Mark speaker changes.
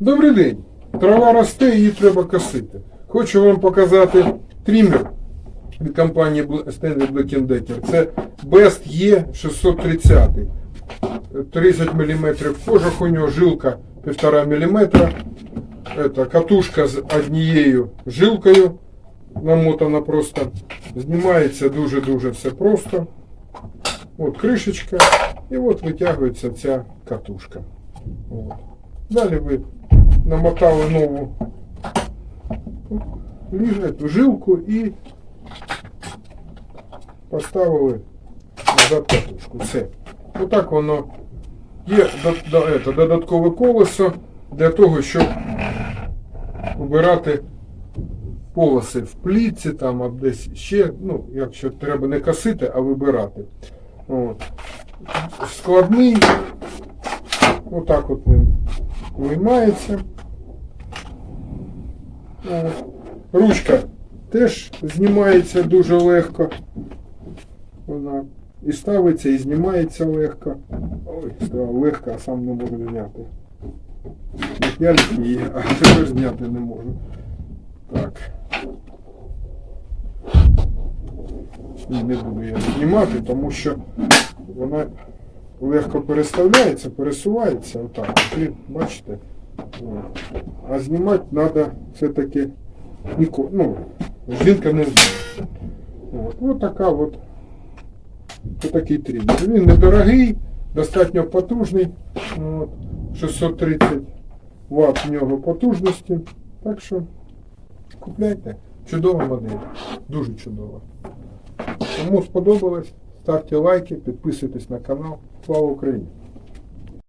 Speaker 1: Добрий день. Трава росте, її треба косити. Хочу вам показати трімер від компанії Stanley Black Decker. Це Best E 630. 30 мм кожух у нього, жилка 1,5 мм. Это катушка з однією жилкою намотана просто. Знімається дуже-дуже все просто. От кришечка. І от витягується ця катушка. От. Далі ви намотали нову эту жилку і поставили назад катушку. Все. Отак воно є додаткове колесо для того, щоб обирати полоси в плітці там або десь ще, ну, якщо треба не косити, а вибирати. От. Складний. Отак от він виймається. Ручка теж знімається дуже легко. Вона і ставиться, і знімається легко. Ой, легко, а сам не можу зняти. Я її, а тепер зняти не можу. Так. Не буду я знімати, тому що вона легко переставляється, пересувається отак. Бачите? А знімати треба все-таки ніко, ну, жінка не знає. От. Ось така от ось такий трімер. Він недорогий, достатньо потужний. От. 630 Вт в нього потужності. Так що купляйте. Чудова модель. Дуже чудова. Кому сподобалось, ставте лайки, підписуйтесь на канал. Слава Україні!